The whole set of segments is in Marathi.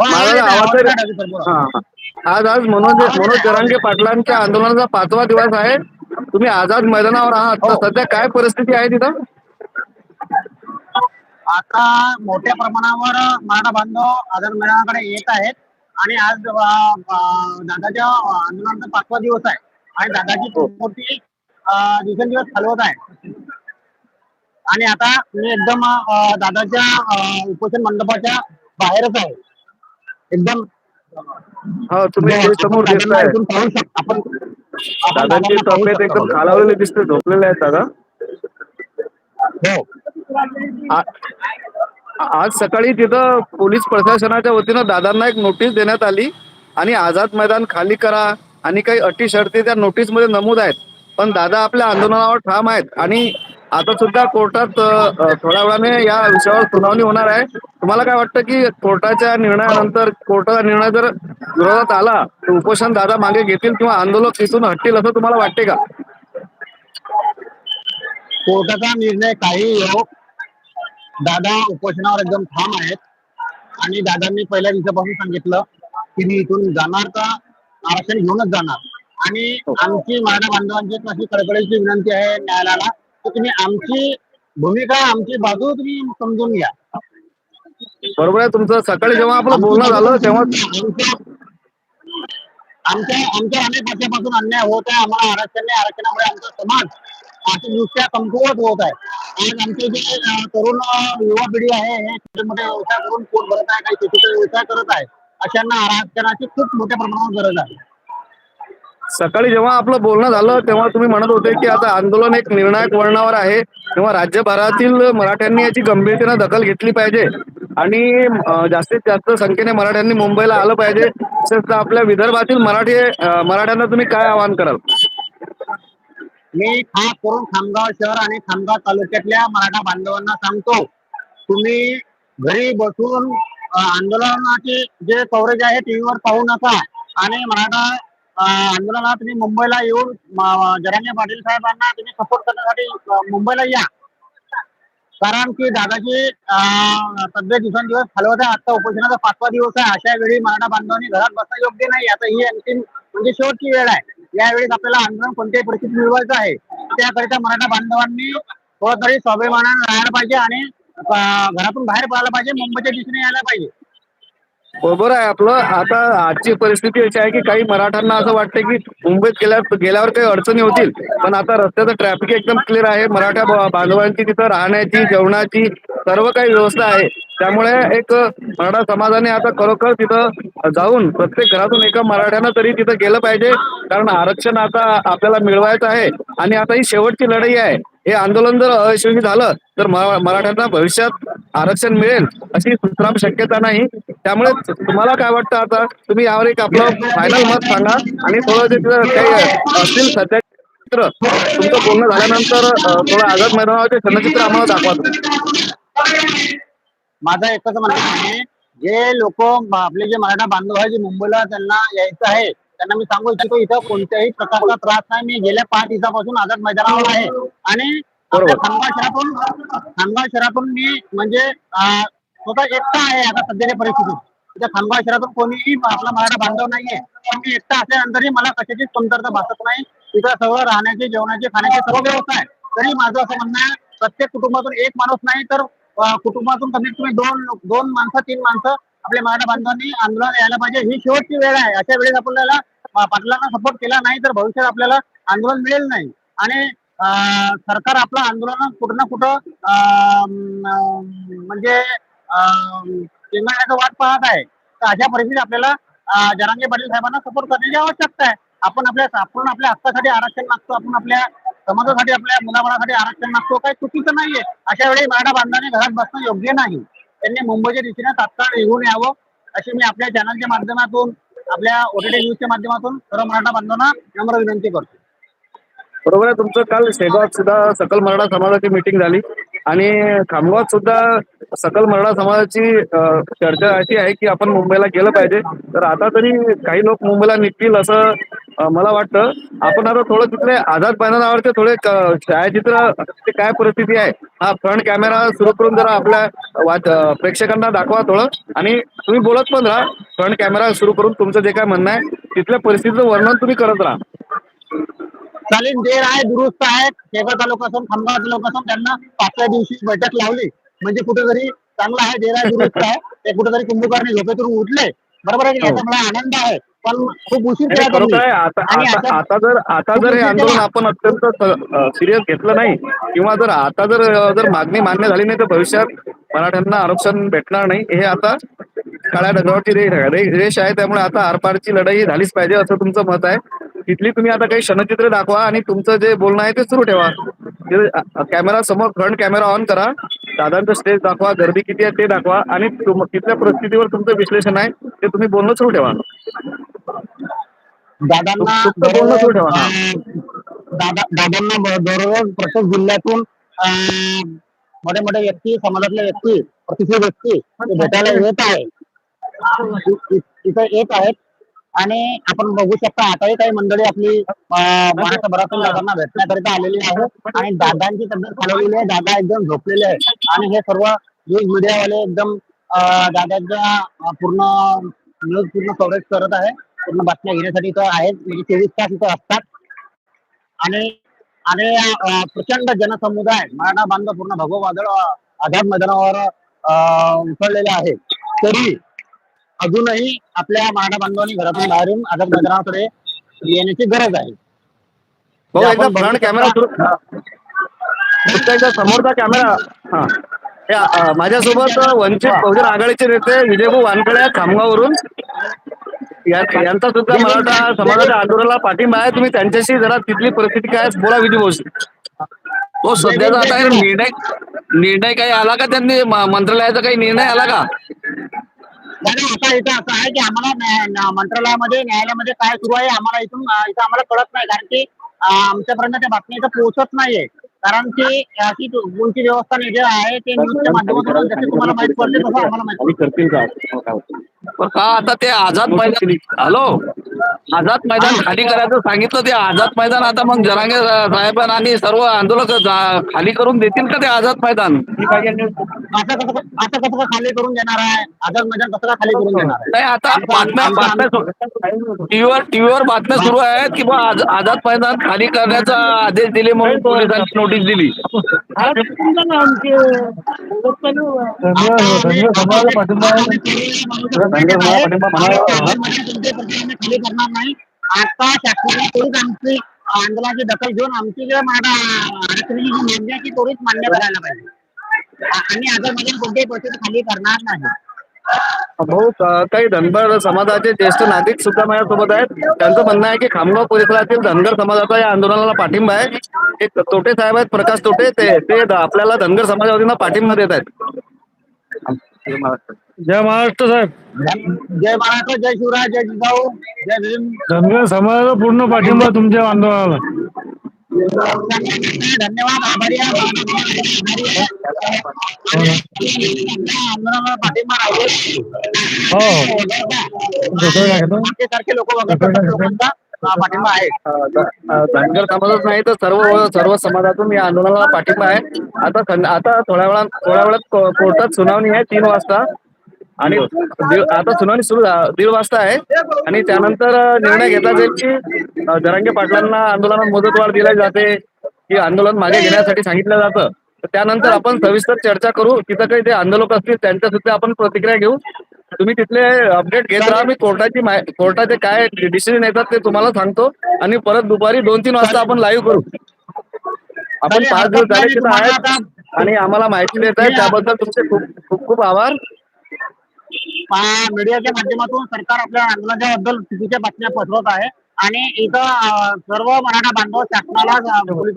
माझा आवाज. आज आज मनोज मनोज जरांगे पाटलांच्या आंदोलनाचा पाचवा दिवस आहे. तुम्ही आझाद मैदानावर आहात. हो. सध्या काय परिस्थिती आहे तिथं? आता मोठ्या प्रमाणावर मराठा बांधव आझाद मैदानाकडे येत आहेत. आणि आज दादाच्या आंदोलनाचा पाचवा दिवस आहे. आणि दादाची हो. मूर्ती दिवसेंदिवस हलवत आहे. आणि आता मी एकदम दादाच्या उपोषण मंडपाच्या बाहेरच आहे. एकदम हा तुम्ही समोर दिसताय. दादांची तब्येत एकदम. खालावलेली दिसते झोपलेले आहेत दादा. हो. आ- आज सकाळी तिथं पोलीस प्रशासनाच्या वतीनं दादांना एक नोटीस देण्यात आली. आणि आझाद मैदान खाली करा. आणि काही अटी शर्ती त्या नोटीसमध्ये नमूद आहेत. पण दादा आपल्या आंदोलनावर ठाम आहेत. आणि आता सुद्धा कोर्टात थोड्या वेळाने या विषयावर सुनावणी होणार आहे. तुम्हाला काय वाटतं की कोर्टाच्या निर्णयानंतर कोर्टाचा निर्णय जर विरोधात आला तर उपोषण दादा मागे घेतील किंवा आंदोलक तिथून हटतील असं तुम्हाला वाटते का? कोर्टाचा निर्णय काही येऊ दादा उपोषणावर एकदम ठाम आहेत. आणि दादांनी पहिल्या दिवसापासून सांगितलं की मी इथून जाणार का? आरक्षण घेऊनच जाणार. आणि आमची मराठा बांधवांची अशी कडकडीची विनंती आहे न्यायालयाला तुम्ही आमची भूमिका आमची बाजू तुम्ही समजून घ्या. बरोबर आहे तुमचं सकाळी जेव्हा आपलं बोलणं झालं तेव्हा आमच्या आमच्या अनेक वर्षापासून अन्याय होत आहे. आम्हाला आरक्षण नाही आरक्षणामुळे आमचा समाज आर्थिकदृष्ट्या कमकुवत होत आहे. आज आमचे जे तरुण युवा पिढी आहे हे छोटे मोठे व्यवसाय करून पोट भरत आहे काही शेतीचा व्यवसाय करत आहे अशांना आरक्षणाची खूप मोठ्या प्रमाणावर गरज आहे. सकाळी जेव्हा आपलं बोलणं झालं तेव्हा तुम्ही म्हणत होते की आता आंदोलन एक निर्णायक वळणावर आहे. तेव्हा राज्यभरातील मराठ्यांनी याची गंभीरतेनं दखल घेतली पाहिजे. आणि जास्तीत जास्त संख्येने मराठ्यांनी मुंबईला आलं पाहिजे. विशेषतः आपल्या विदर्भातील मराठी मराठ्यांना तुम्ही काय आवाहन कराल? मी खास करून खामगाव शहर आणि खामगाव तालुक्यातल्या मराठा बांधवांना सांगतो तुम्ही घरी बसून आंदोलनाचे जे कव्हरेज आहे टीव्हीवर पाहू नका. आणि मराठा आंदोलन तुम्ही मुंबईला येऊन म- जरांगे पाटील साहेबांना तुम्ही सपोर्ट करण्यासाठी मुंबईला या. कारण की दादाजी सध्या तब्येत दिवसेंदिवस हलवत आहे. आता उपोषणाचा पाचवा दिवस आहे. अशा वेळी मराठा बांधवांनी घरात बसणं योग्य नाही. आता ही अंतिम म्हणजे शेवटची वेळ आहे. यावेळी आपल्याला आंदोलन कोणत्याही परिस्थितीत मिळवायचं आहे. त्याकरिता मराठा बांधवांनी थोडं तरी स्वाभिमानाने राहायला पाहिजे आणि घरातून बाहेर पडायला पाहिजे. मुंबईच्या दिशेने यायला पाहिजे. बरोबर आहे. आपलं आता आजची परिस्थिती अशी आहे की काही मराठ्यांना असं वाटतं की मुंबईत गेल्या गेल्यावर काही अडचणी होतील. पण आता रस्त्याचं ट्रॅफिक एकदम क्लिअर आहे. मराठा बांधवांची तिथं राहण्याची जेवणाची सर्व काही व्यवस्था आहे. त्यामुळे एक मराठा समाजाने आता खरोखर तिथं जाऊन प्रत्येक घरातून एका मराठ्यानं तरी तिथं गेलं पाहिजे. कारण आरक्षण आता आपल्याला मिळवायचं आहे. आणि आता ही शेवटची लढाई आहे. हे आंदोलन जर अयशस्वी झालं तर मराठ्यांना भविष्यात आरक्षण मिळेल अशी सुतराम शक्यता नाही. त्यामुळे तुम्हाला काय वाटतं आता? तुम्ही यावर एक आपलं फायनल मत सांगा आणि थोडं जे काही असतील सध्या चित्र तुमचं बोलणं झाल्यानंतर थोडं आझाद मैदानावरचे चलचित्र आम्हाला दाखवा तुम्ही. माझं एकच म्हणणं आहे जे लोक आपले जे मराठा बांधव आहे जे मुंबईला त्यांना यायचं आहे त्यांना मी सांगू इच्छितो इथं कोणत्याही प्रकारचा त्रास नाही. मी गेल्या पाच दिवसापासून आझाद मैदानावर आहे. आणि. खामगाव शहरातून खामगाव शहरातून मी म्हणजे स्वतः एकटा आहे आता सध्याच्या परिस्थितीत. त्या खामगाव शहरातून कोणीही आपला मराठा बांधव नाहीये. पण मी एकटा असल्यानंतरही मला कशाचीच कमतरता भासत नाही. तिथं सगळं राहण्याचे जेवणाचे खाण्याचे सर्व व्यवस्था आहे. तरी माझं असं म्हणणं आहे प्रत्येक कुटुंबातून एक माणूस नाही तर कुटुंबातून कमीत कमी दोन दोन माणसं तीन माणसं आपल्या मराठा बांधवांनी आंदोलन यायला पाहिजे. ही शेवटची वेळ आहे. अशा वेळेस आपल्याला पाटलांना सपोर्ट केला नाही तर भविष्यात आपल्याला आंदोलन मिळेल नाही. आणि सरकार आपलं आंदोलन कुठं ना कुठं म्हणजे अं, वाट पाहत आहे. तर अशा परिस्थितीत आपल्याला जरांगे पाटील साहेबांना सपोर्ट करण्याची आवश्यकता आहे. आपण आपल्या आपण आपल्या हक्कासाठी आरक्षण मागतो आपण आपल्या समाजासाठी आपल्या मुलाबाळासाठी आरक्षण मागतो काही चुकीचं नाहीये. अशा वेळी मराठा बांधवाने घरात बसणं योग्य नाही. त्यांनी मुंबईच्या दिशेने तात्काळ निघून यावं अशी मी आपल्या चॅनलच्या माध्यमातून आपल्या ओटीटी न्यूजच्या माध्यमातून सर्व मराठा बांधवांना नम्र विनंती करतो. बरोबर आहे तुमचं काल शेगावात सुद्धा सकल मराठा समाजाची मीटिंग झाली. आणि खामगावात सुद्धा सकल मराठा समाजाची चर्चा अशी आहे की आपण मुंबईला गेलं पाहिजे. तर आता तरी काही लोक मुंबईला निघतील असं मला वाटतं आपण आता थोडं तिथले आझाद मैदानावरचे थोडे छायाचित्र काय परिस्थिती आहे हा फ्रंट कॅमेरा सुरू करून जरा आपल्या वाच प्रेक्षकांना दाखवा थोडं. आणि तुम्ही बोलत पण राहा फ्रंट कॅमेरा सुरू करून तुमचं जे काय म्हणणं आहे तिथल्या परिस्थितीचं वर्णन तुम्ही करत राहा. चालेल जे आहे दुरुस्त आहेत शेगाव तालुका असून खामगाव तालुका असून त्यांना पाचव्या दिवशी बैठक लावली. म्हणजे कुठेतरी चांगला आहे जे आहे दुरुस्त आहे. ते कुठेतरी कुंभकारणी झोपेतून उठले. बरोबर आहे की नाही? हो. याचा मला आनंद आहे पण खूप उशीर नाही, केला खरोखर आता आणि आता आता- आता जर आता जर हे आंदोलन आपण अत्यंत सिरियस घेतलं नाही किंवा जर आता जर जर मागणी मान्य झाली नाही तर भविष्यात मराठ्यांना आरक्षण भेटणार नाही. हे आता काळ्या ढगावरची रे- रे- रेष आहे त्यामुळे आता आरपारची लढाई झालीच पाहिजे असं तुमचं मत आहे. तिथली तुम्ही आता काही क्षणचित्र दाखवा आणि तुमचं जे बोलणं आहे ते सुरू ठेवा. ते- कॅमेरा समोर फ्रंट कॅमेरा ऑन करा. दादांचं स्टेज दाखवा गर्दी किती आहे ते दाखवा आणि तिथल्या परिस्थितीवर तुमचं विश्लेषण आहे ते तुम्ही बोलणं सुरू ठेवा. दादांना तुमचं बोलणं सुरू ठेवा. अं, दादा दादांना दररोज प्रत्येक जिल्ह्यातून मोठे मोठे व्यक्ती समाजातले व्यक्ती प्रतिष्ठित व्यक्ती भेटायला येत आहे. इथं येत आहेत. आणि आपण बघू शकता आताही काही मंडळी आपली महाराष्ट्रभरातून दादांना भेटण्याकरिता आलेली आहे आणि दादांची तब्येत खालवलेली आहे दादा एकदम झोपलेले आहेत. आणि हे सर्व न्यूज मीडियावाले एकदम दादाच्या पूर्ण न्यूज पूर्ण कव्हरेज करत आहे. पूर्ण बातम्या घेण्यासाठी इथं आहेत. म्हणजे चोवीस तास इथं असतात. आणि आणि प्रचंड जनसमुदाय मराठा बांधव पूर्ण भगव वादळ आझाद मैदानावर अं, उसळलेले आहे. तरी अजूनही आपल्या मराठा बांधवांनी घरातून बाहेर येऊन आझाद मैदानाकडे येण्याची गरज आहे. एकदा फ्रंट कॅमेरा एकदा समोरचा कॅमेरा हा. हे, माझ्यासोबत वंचित बहुजन आघाडीचे नेते विजयभाऊ वानखळे या- यांचा सुद्धा मराठा समाजाच्या आंदोलनाला पाठिंबा आहे. तुम्ही त्यांच्याशी जरा तिथली परिस्थिती काय बोला विजयभाऊशी तो सध्याचा आता हे निर्णय निर्णय काही आला का त्यांनी? म- मंत्रालयाचा काही निर्णय आला का? मॅडम आता इथं असं आहे की आम्हाला न्याय- न- मंत्रालयामध्ये न्यायालयामध्ये काय सुरू आहे आम्हाला इथून अं, इथं आम्हाला कळत नाही. कारण की अं, आमच्यापर्यंत त्या बातमी इथं पोहोचत नाहीये. कारण की ती उंची व्यवस्था जे आहे ते न्यूजच्या माध्यमातून जसे तुम्हाला माहीत पडले तसं आम्हाला माहीत करतील का? का आता ते आझाद मैदान हॅलो? आझाद मैदान खाली करायचं सांगितलं ते आझाद मैदान आता मग जरांगे साहेबांना आणि सर्व आंदोलक खाली करून देतील का ते आझाद मैदान? असं कसं असं कसं काय खाली करून देणार आहे? आझाद मैदान कसं काय खाली करून देणार आहे? नाही आता बातम्या बातम्या टीव्हीवर टीव्हीवर बातम्या सुरू आहेत की आझाद मैदान खाली करण्याचा आदेश दिले म्हणून पोलिसांनी नोटीस दिली. खाली करणार नाही आता शासनाने त्वरित आमची आंदोलनाची दखल घेऊन आमची जे मराठा आरक्षणाची त्वरित मान्य करायला पाहिजे आणि आता मधील कोणत्याही परिस्थिती खाली करणार नाही भाऊ काही धनगर समाजाचे ज्येष्ठ नागरिक सुद्धा माझ्यासोबत आहेत. त्यांचं म्हणणं आहे की खामगाव परिसरातील धनगर समाजाचा या आंदोलनाला पाठिंबा आहे. ते तोटे साहेब आहेत प्रकाश तोटे. ते ते द- आपल्याला धनगर समाजावतीनं पाठिंबा देत आहेत. जय महाराष्ट्र साहेब. जय महाराष्ट्र जय शिवराय जय जिजाऊ जय भीम. धनगर समाजाचा पूर्ण पाठिंबा तुमच्या आंदोलनाला. धन्यवाद आभारी. आंदोलनाला पाठिंबा राहील. हो? सारखे लोक लोकांचा पाठिंबा आहे धनगर समाजच नाही तर सर्व सर्व समाजातून या आंदोलनाला पाठिंबा आहे आता आता थोड्या वेळात थोड्या वेळात कोर्टात सुनावणी आहे तीन वाजता आणि दीड- आता सुनावणी सुरू झा- दीड वाजता आहे. आणि त्यानंतर निर्णय घेतला जाईल की अ, जरांगे पाटलांना आंदोलनात मुदतवाढ दिली जाते की आंदोलन मागे घेण्यासाठी सांगितलं जातं. तर त्यानंतर आपण सविस्तर चर्चा करू. तिथं काही ते आंदोलक असतील त्यांच्या सुद्धा आपण प्रतिक्रिया घेऊ. तुम्ही तिथले अपडेट घेत राहा. मी कोर्टाची माहि- कोर्टाचे काय डिसिजन येतात ते तुम्हाला सांगतो. आणि परत दुपारी दोन तीन वाजता आपण लाईव्ह करू. आपण पाच दिवस झाले तिथं आहेत. आणि आम्हाला माहिती देत आहे त्याबद्दल तुमचे खूप खूप खूप आभार. मीडियाच्या माध्यमातून सरकार आपल्या आंदोलनाच्या बद्दल चुकीच्या बातम्या पसरवत आहे. आणि इथं सर्व मराठा बांधव शासनाला पोलीस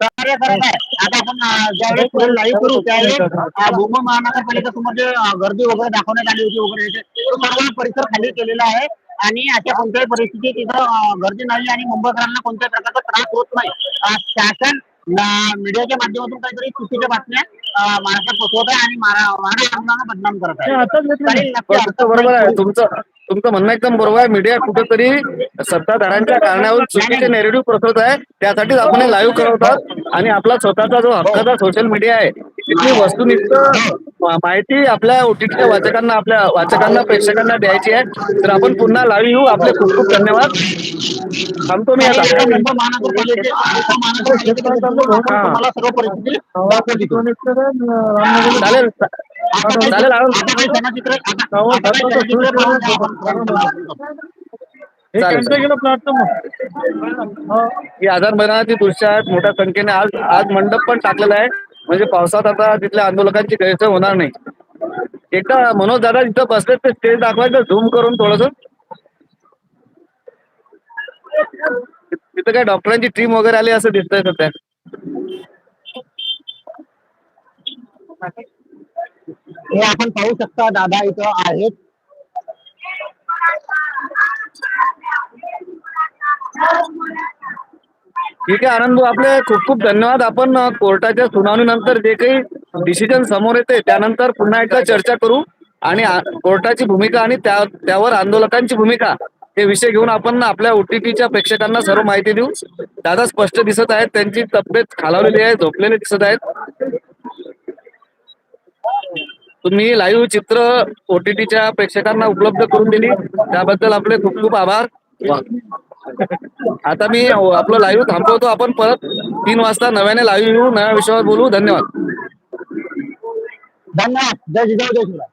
सहकार्य करत आहे. आता आपण ज्यावेळेस पुढे लाईव्ह करू त्यावेळेस मुंबई मुंबई महानगरपालिकेसमोर जे गर्दी वगैरे दाखवण्यात आली होती वगैरे सर्व परिसर खाली केलेला आहे. आणि अशा कोणत्याही परिस्थितीत तिथं गर्दी नाही आणि मुंबईकरांना कोणत्याही प्रकारचा त्रास होत नाही. शासन मीडियाच्या माध्यमातून काहीतरी चुकीच्या बातम्या महाराष्ट्रात पोहोचवत आहे आणि मरा- मराठा आंदोलनाला बदनाम करत आहे. तुमचं बरोबर आहे. तुमचं तुमचं म्हणणं एकदम बरोबर आहे. मीडिया कुठेतरी सत्ताधाऱ्यांच्या कारणावरून चुकीचे नेरेटिव्ह पसरवत आहे. त्यासाठीच आपण हे लाईव्ह करवतात आणि आपला स्वतःचा जो हक्काचा सोशल मीडिया आहे तिथली वस्तुनिष्ठ माहिती आपल्या ओटीटीच्या वाचकांना आपल्या वाचकांना प्रेक्षकांना द्यायची आहे. तर आपण पुन्हा लाईव्ह येऊ. आपले खूप खूप धन्यवाद. थांबतो मी आता. चालेल. चालेल. हे चालेल. केलं प्लॅटफॉर्म ही. आझाद मैदानाची दृश्य आहेत. मोठ्या संख्येने आज आज मंडप पण टाकलेला आहे. म्हणजे पावसात आता तिथल्या आंदोलकांची गैरसोय होणार नाही. एकदा मनोज दादा तिथं बसले ते स्टेज दाखवायचं झूम करून थोडस. तिथं काय डॉक्टरांची टीम वगैरे आली असं दिसतंय सध्या. हे आपण पाहू शकता दादा इथं आहेत. ठीक आहे आनंद भाऊ, आपले खूप खूप धन्यवाद. आपण कोर्टाच्या कोर्टाच्या सुनावणीनंतर जे काही डिसिजन समोर येते त्यानंतर पुन्हा एकदा चर्चा करू. आणि कोर्टाची भूमिका आणि त्या त्यावर आंदोलकांची भूमिका हे विषय घेऊन आपण आपल्या ओटीटीच्या प्रेक्षकांना सर्व माहिती देऊ. दादा स्पष्ट दिसत आहेत त्यांची तब्येत खालावलेली आहे झोपलेले दिसत आहेत. तुम्ही लाईव्ह चित्र ओटीटीच्या प्रेक्षकांना उपलब्ध करून दिली. त्याबद्दल आपले खूप खूप आभार. आता मी आपलं लाईव्ह थांबवतो. आपण परत तीन वाजता नव्याने लाईव्ह येऊ. नव्या विषयावर बोलू. धन्यवाद. धन्यवाद. जय जिजाऊ जय शिवराय